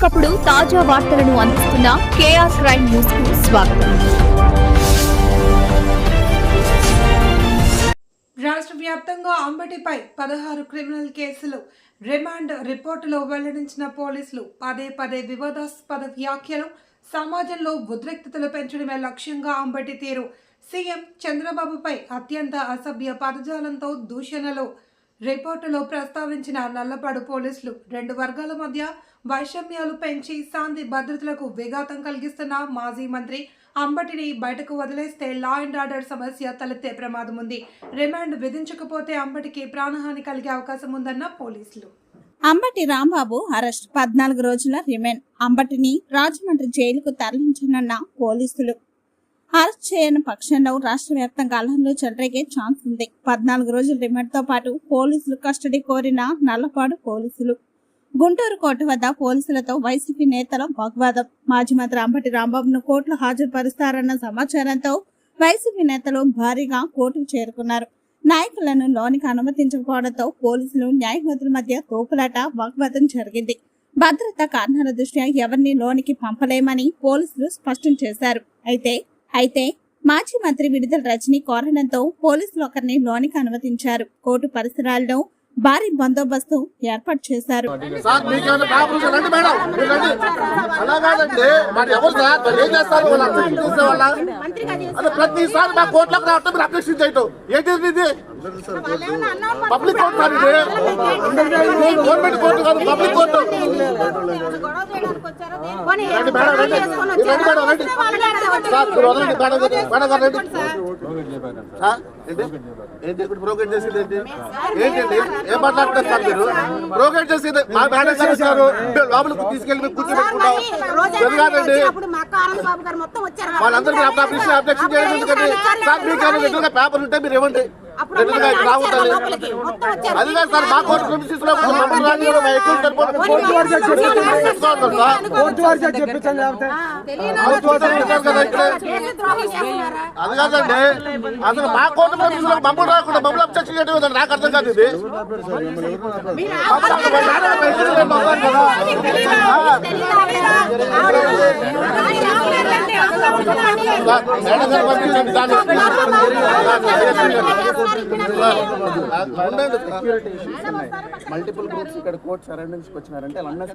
ఎప్పటికప్పుడు తాజా వార్తలను అందిస్తున్న కేఆర్ క్రైమ్ న్యూస్కు స్వాగతం. రాష్ట్ర వ్యాప్తంగా అంబటిపై పదహారు క్రిమినల్ కేసులు రిమాండ్ రిపోర్టులో వెల్లడించిన పోలీసులు పదే పదే వివాదాస్పద వ్యాఖ్యలు సమాజంలో ఉద్రిక్తతలు పెంచడమే లక్ష్యంగా అంబటి తీరు. సీఎం చంద్రబాబుపై అత్యంత అసభ్య పదజాలంతో దూషణలు. రిపోర్టులో ప్రస్తావించిన నల్లపాడు పోలీసులు రెండు వర్గాల మధ్య వైషమ్యాలు పెంచి శాంతి భద్రతలకు విఘాతం కలిగిస్తున్న మాజీ మంత్రి అంబటిని బయటకు వదిలేస్తే లా అండ్ ఆర్డర్ సమస్య తలెత్తే ప్రమాదం ఉంది రిమాండ్ విధించకపోతే అంబటికి ప్రాణహాని కలిగే అవకాశం ఉందన్న పోలీసులు. అంబటి రాంబాబు అరెస్ట్. పద్నాలుగు రోజుల రిమాండ్. అంబటిని రాజమండ్రి జైలుకు తరలించనున్న పోలీసులు. అరెస్ట్ చేయని పక్షంలో రాష్ట్ర వ్యాప్తంగా అల్లర్లు చెలరేగే ఛాన్స్ ఉంది. పద్నాలుగు రోజుల రిమాండ్తో పాటు పోలీసులు కస్టడీ కోరిన నల్లపాడు పోలీసులు. గుంటూరు కోర్టు వద్ద పోలీసులతో వైసీపీ నేతల వాగ్వాదం. మాజీ మంత్రి అంబటి రాంబాబును కోర్టులో హాజరుపరుస్తారన్న సమాచారంతో వైసీపీ నేతలు భారీగా కోర్టుకు చేరుకున్నారు. నాయకులను లోనికి అనుమతించకపోవడంతో పోలీసులు న్యాయవాదుల మధ్య తోపులాట వాగ్వాదం జరిగింది. భద్రతా కారణాల దృష్ట్యా ఎవరిని లోనికి పంపలేమని పోలీసులు స్పష్టం చేశారు. అయితే అయితే మాజీ మంత్రి విడుదల రజనీ కోరడంతో పోలీసులు ఒకరిని లోనికి అనుమతించారు. కోర్టు పరిసరాల్లో భారీ బందోబస్తు ఏర్పాటు చేశారు. ప్రతిసారి మా కోర్టులోకి రావటం మీరు చేయటం. ఏంటి పబ్లిక్ కోర్టు గవర్నమెంట్ కోర్టు కాదు పబ్లిక్ కోర్టు. మేడం ఏంటి? ఇప్పుడు ప్రోగ్రెట్ చేసేది ఏంటి? ఏంటండి ఏం మాట్లాడుతున్నారు సార్ మీరు? ప్రోగ్రెట్ చేసేది మా గారు వచ్చారు లోపలికి తీసుకెళ్ళి కూర్చోబెట్టుకుంటాం. ఎందుకండి వాళ్ళందరూ విషయం అబ్జెక్షన్ చేయడం సార్ మీకు పేపర్ ఉంటే మీరు ఇవ్వండి. అది కాదు సార్ మా కోర్టు మా. కోర్టు వారు చెప్పింది సార్. కోర్టు వారు చేసి చెప్పించండి లేకపోతే కోర్టు వారు చెప్తారు కదా ఇక్కడ. అది కాదండి అసలు మా కోర్టు ప్రిమిసెస్లో మమ్మల్ని రాకుండా మమ్మల్ని అబ్జెక్షన్ చేయడం? నాకు అర్థం ఇది కదా. మల్టిపుల్ గ్రూప్స్ ఇక్కడ కోర్ట్ సరౌండింగ్స్ వచ్చినారంటే వాళ్ళందరూ